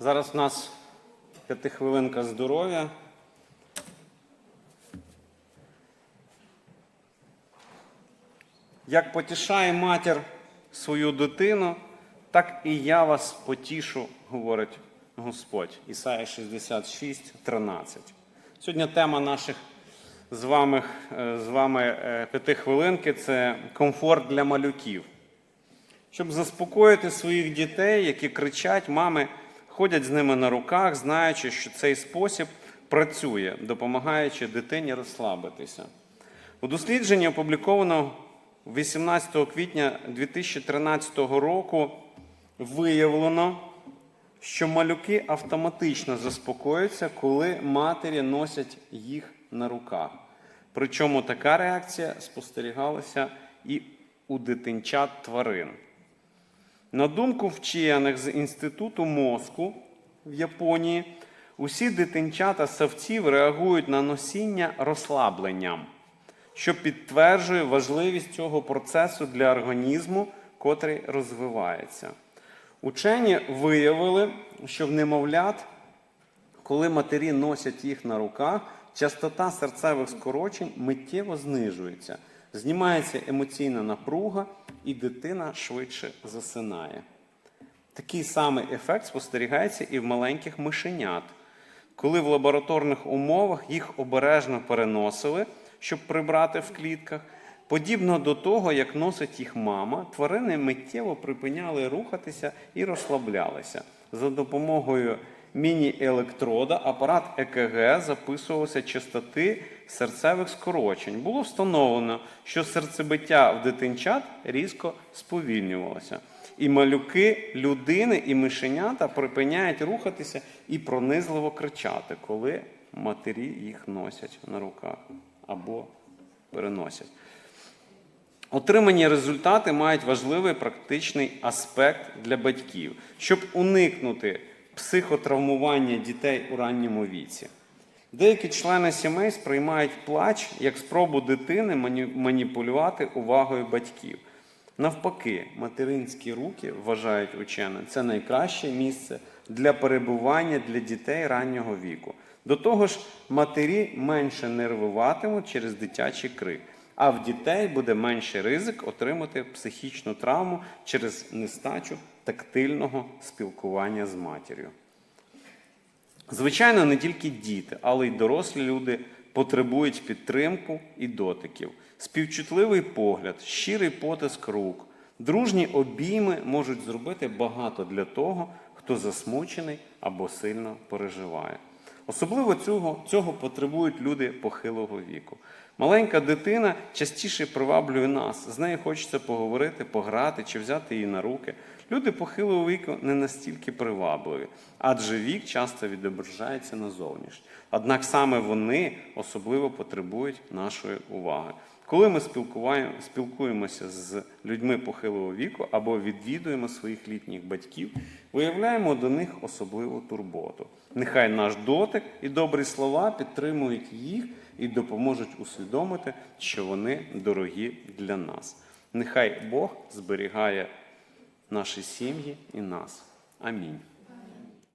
Зараз у нас п'ятихвилинка здоров'я. Як потішає матір свою дитину, так і я вас потішу, говорить Господь. Ісая 66, 13. Сьогодні тема наших з вами, е, з вами е, п'ятихвилинки це комфорт для малюків. Щоб заспокоїти своїх дітей, які кричать, мами ходять з ними на руках, знаючи, що цей спосіб працює, допомагаючи дитині розслабитися. У дослідженні, опублікованому 18 квітня 2013 року, виявлено, що малюки автоматично заспокоюються, коли матері носять їх на руках. Причому така реакція спостерігалася і у дитинчат тварин. На думку вчених з Інституту мозку в Японії, усі дитинчата савців реагують на носіння розслабленням, що підтверджує важливість цього процесу для організму, котрий розвивається. Учені виявили, що в немовлят, коли матері носять їх на руках, частота серцевих скорочень миттєво знижується, знімається емоційна напруга, і дитина швидше засинає. Такий самий ефект спостерігається і в маленьких мишенят, коли в лабораторних умовах їх обережно переносили, щоб прибрати в клітках. Подібно до того, як носить їх мама, тварини миттєво припиняли рухатися і розслаблялися. За допомогою міні-електрода апарат ЕКГ записувався частоти серцевих скорочень. Було встановлено, що серцебиття в дитинчат різко сповільнювалося. І малюки людини і мишенята припиняють рухатися і пронизливо кричати, коли матері їх носять на руках або переносять. Отримані результати мають важливий практичний аспект для батьків, щоб уникнути психотравмування дітей у ранньому віці. Деякі члени сімей сприймають плач як спробу дитини маніпулювати увагою батьків. Навпаки, материнські руки, вважають учені, це найкраще місце для перебування для дітей раннього віку. До того ж, матері менше нервуватимуть через дитячий крик, а в дітей буде менший ризик отримати психічну травму через нестачу тактильного спілкування з матір'ю. Звичайно, не тільки діти, але й дорослі люди потребують підтримку і дотиків. Співчутливий погляд, щирий потиск рук, дружні обійми можуть зробити багато для того, хто засмучений або сильно переживає. Особливо цього, цього потребують люди похилого віку. Маленька дитина частіше приваблює нас. З нею хочеться поговорити, пограти чи взяти її на руки. Люди похилого віку не настільки привабливі, адже вік часто відображається на зовнішнє. Однак саме вони особливо потребують нашої уваги. Коли ми спілкуємося з людьми похилого віку або відвідуємо своїх літніх батьків, виявляємо до них особливу турботу. Нехай наш дотик і добрі слова підтримують їх і допоможуть усвідомити, що вони дорогі для нас. Нехай Бог зберігає наші сім'ї і нас. Амінь.